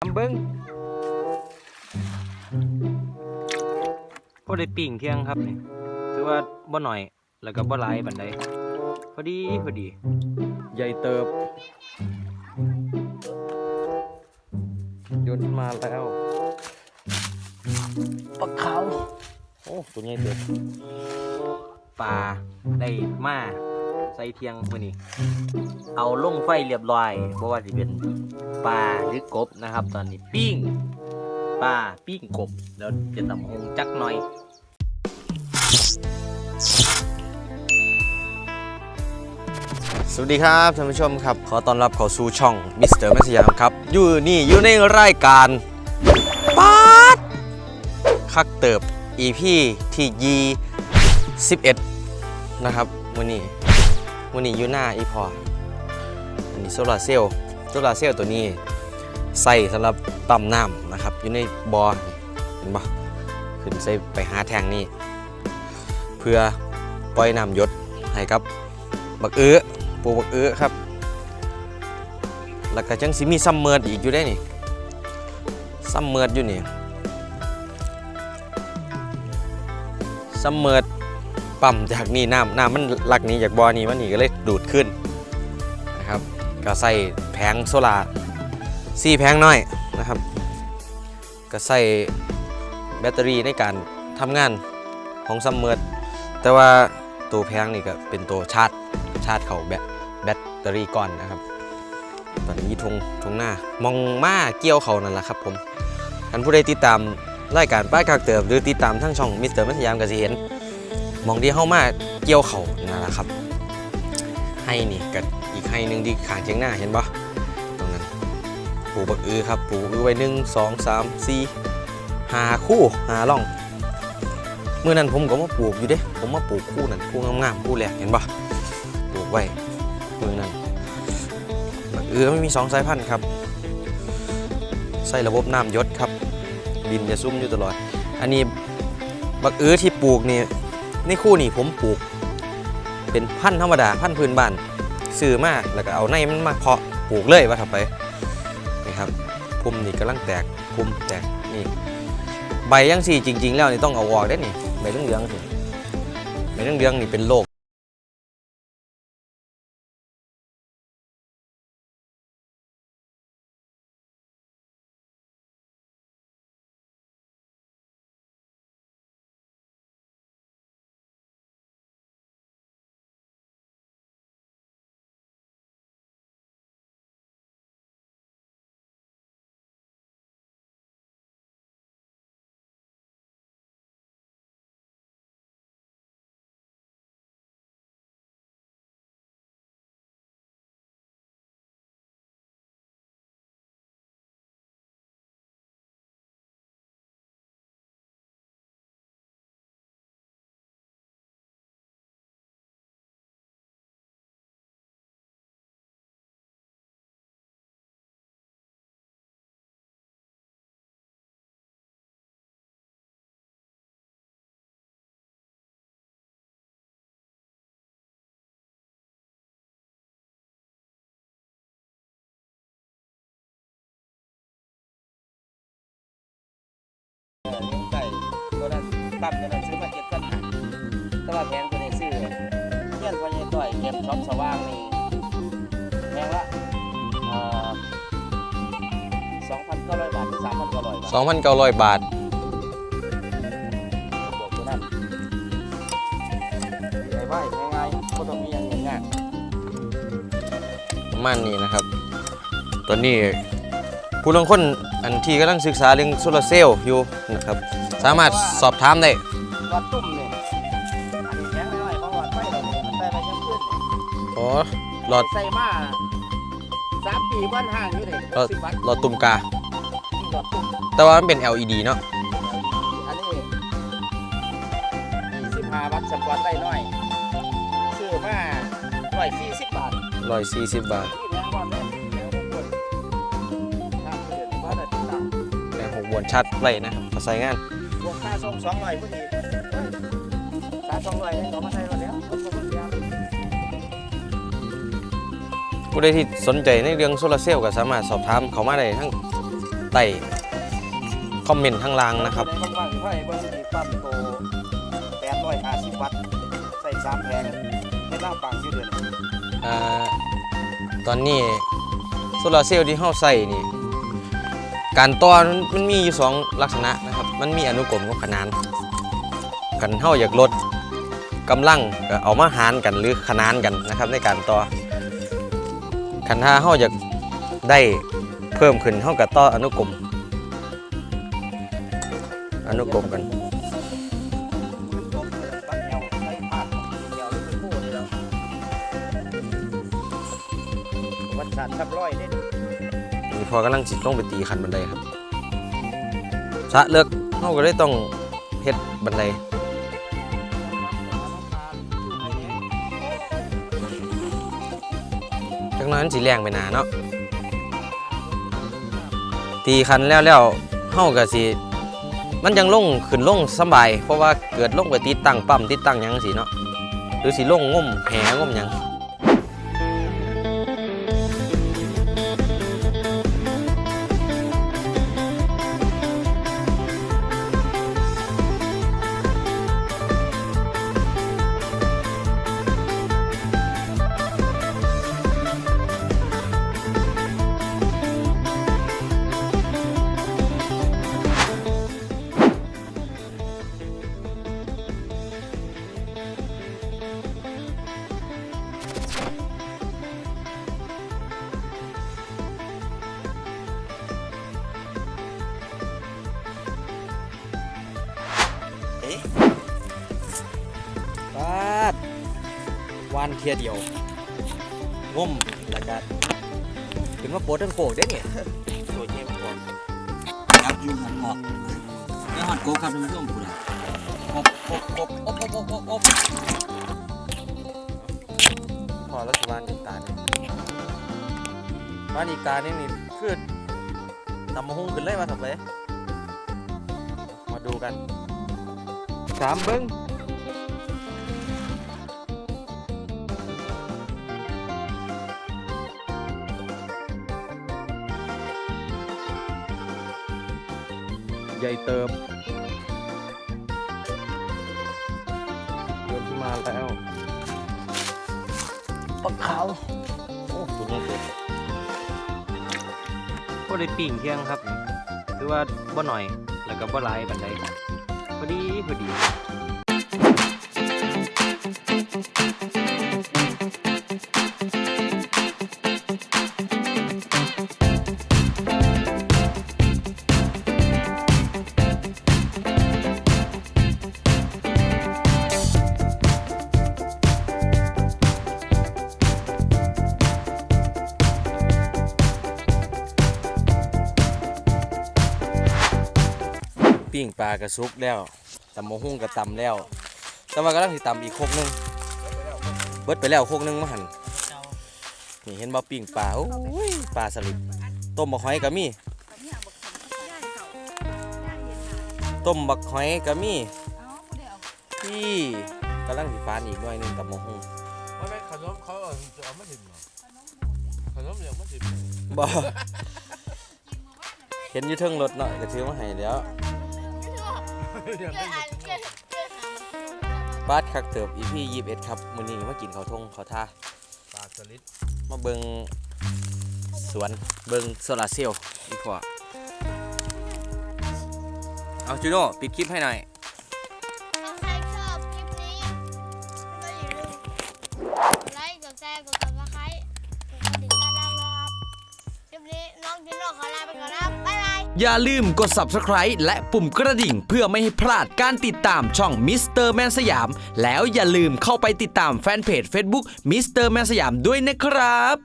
ทำเบิ้งพอได้ปิ่งเที่ยงครับนี่ถือว่าบ่หน่อย แล้วก็บ่หลายบันไดพอดีพอดี ใหญ่เติบโยนมาแล้วปลาขาวโอ้ตัวใหญ่เติบปลาได้มา ใส่เทียงมื้อนี้เอาลงไฟเรียบร้อยเพราะว่าสิเป็นปลาหรือกบนะครับ ตอนนี้ปิ้งปลาปิ้งกบแล้วจะตำหงจักหน่อยสวัสดีครับท่านผู้ชมครับ ขอต้อนรับเข้าสู่ช่องมิสเตอร์แมสยามครับ อยู่นี่อยู่ในรายการปาดคักเติบ EP ที่ยี11 นะครับวันนี้ วันนี้อยู่หน้าอีพออันนี้โซลาร์เซลล์โซลาร์เซลล์ตัวนี้ใส่สำหรับปั๊มน้ำนะครับ อยู่ในบอ่อเห็นปะขึ้นใส่ไปหาแทงนี่เพื่อปล่อยน้ำยศให้กับบักเอื้อปูบักเอื้อครับ แล้วก็จังสิมีซัมเมอร์อีกอยู่ได้นี่ซัมเมอร์อยู่นี่ซัมเมอร์ ปั๊มจากนี่น้ำน้ำมันหลักนี้จากบ่อนี่มันนี่ก็เลยดูดขึ้นนะครับ ก็ใส่แผงโซลาร์สี่แผงน้อยนะครับ ก็ใส่แบตเตอรี่ในการทำงานของซัมเมอร์แต่ว่าตัวแผงนี่ก็เป็นตัวชาร์จชาร์จเขาแบตแบตเตอรี่ก่อนนะครับ ตอนนี้ทงทงหน้ามองมาเกี่ยวเขานั่นแหละครับผมท่านผู้ใดติดตามรายการป้ายกากเติบหรือติดตามทั้งช่องมิสเตอร์มัธยามก็สิเห็น มองที่เข้ามาเกี่ยวเขานั่นแหละครับให้นี่กับอีกให้หนึ่งที่ขางเชียงหน้าเห็นปะตรงนั้นปลูกบักอือครับปลูกบักอือไว้หนึ่งสองสามสี่หาคู่หาล่องเมื่อนั้นผมก็มาปลูกอยู่เด้ ผมมาปลูกคู่นั้นคู่งามๆคู่แรกเห็นปะปลูกไว้เมื่อนั้นบักเอือไม่มีสองสายพันธุ์ครับใส่ระบบน้ำยศครับดินจะซุ่มอยู่ตลอด อันนี้บักเอือที่ปลูกนี่ ในคู่นี้ผมปลูก เป็นพันธุ์ธรรมดาพันธุ์พื้นบ้านซื้อมาแล้วก็เอาในมันมาเพาะปลูกเลยว่าทำไปนะครับพุ่มนี่กำลังแตกพุ่มแตกนี่ใบยังสี่จริง ๆ แล้วนี่ต้องเอาออกได้นี่ใบเหลืองๆสิใบเหลืองๆนี่เป็นโรค ปั๊มตัวนั้นซื้อมาเจ็ดพันห้าแต่ว่าแพงตัวนี้ซื้อเงี้ยนพอใหญต่อยเก็บช็อปสว่างนี่แพงละสองพันเก้าร้อยบาทหรือสามพันเก้าร้อยบาท2,900บาทบวกตัวนั้นใหญ่ไว้ง่ายๆก็ต้องมีอย่างง่ายประมาณนี้นะครับ ตอนนี้ผู้ลงคนอันที่กำลังศึกษาเรื่องโซลาร์เซลล์อยู่นะครับ สามารถสอบถามได้ๆวัดตุ่มนี่อันนี้แพงไม่น้อยเพราะว่าไฟเราเนี่ยมันได้ไปยังขึ้นอ๋อหลอดใส่มาสามปีบ้านห่างอยู่เลยหลอดสิบวัตต์หลอดตุ่มกา หลอดตุ่มแต่ว่ามันเป็น LED เนาะอันนี้ยี่สิบห้าวัตต์สปอตได้น้อยซื้อมาร้อยสี่สิบบาท140 บาทที่แพงกว่าเลยแพงกว่าคนครับเดือนบ้านละติดตามแรงหกบวนชัดไว้นะครับมาใส่งานบวกค่า ส่งสองร้อยพอดีเฮ้ยค่าสองร้อยให้เขามาใช้มาแล้วเขาก็มาเสียผู้ใดที่สนใจในเรื่องโซลาร์เซลล์ก็สามารถสอบถามเขามาได้ทั้งตใต้คอมเมนต์ข้างล่างนะครับในว่างๆไฟเบิ่งมีปั๊มโต850วัตต์ใส่3แผงเฮ็ดหน้าปังอยู่เดือนอ่าตอนนี้โซลาร์เซลล์ที่เฮาใส่นี่ การต่อมันมันมีอยู่สองลักษณะนะครับ มันมีอนุกรมกับขนานกันเฮาอยากลดกำลังก็เอามาหารกันหรือขนานกันนะครับ ในการต่อคันถ้าเฮาอยากได้เพิ่มขึ้นเฮาก็ต่ออนุกรมอนุกรมกันปัดสาดแนวเป็นผู้นี่แล้ววัดชาติทับร้อยเนี่ พอกำลังจิตลงไปตีคันบันไดครับสะเลิกเฮาก็เลยต้องเฮ็ดบันไดจังนั้นสิแรงไปนาเนาะตีคันแล้วแล้วเฮาก็สิมันยังลงขึ้นลงสบาย เพราะว่าเกิดลงไปติดตั้งปั๊มติดตั้งยังสิเนาะหรือสิลงงมแหงมยัง ปาดวานเทียเดียวงมแล้วกันถึงว่าปวดทั้งโขกได้เนี่ยโอ้ยเจ๊มันบยับยู่หันหงอกแล้วหันโกครับท่านผู้ชมผู้ใะกบกบกบอบอบอบอบพอแล้วสิวานอีกตาหนึ่งวานอีกตานี่นี่คือนำมะฮุ่งขึ้นเลยมาสับเลยมาดูกัน สามเบิ้งใหญ่เติบเดินขึ้นมาแล้วปักขาว โอ้ตัวนี้เด็ดก็ได้ปิ่งเที่ยงครับ คือว่าบ่หน่อย แล้วก็บ่หลายบันไดพอ ดีพอดี ปิ้งปลากระซุกแล้วตำมะฮุ่งกระตำแล้วแต่ว่ากำลังสิตำอีกโคกนึงเบิดไปแล้วโคกนึงมาหันนี่เห็นบ่ปิ้งปลาโอ้ยปลาสลิดต้มบักหอยก็มีต้มบักหอยก็มีพี่กำลังสิฟานอีกหน่อยนึงตำมะฮุ่งไม่ไม่ขนมเขาเอาจะเอามาถิ่มเหรอขนมอย่างมาถิ่มบ่เห็นอยู่เทิงรถเนาะก็ถือมาให้แล้ว อย่างนี้บาดคักเติบเอ็ดครับมื้อนี้มากินข้าวทงข้าวท่าปลาสลิดมาเบิงสวนเบิงโซลาร์เซลล์ดีกว่าเอาจูโน่ปิดคลิปให้หน่อย อย่าลืมกด subscribe และปุ่มกระดิ่งเพื่อไม่ให้พลาดการติดตามช่องมิสเตอร์แมนสยามแล้วอย่าลืมเข้าไปติดตามแฟนเพจ Facebook มิสเตอร์แมนสยามด้วยนะครับ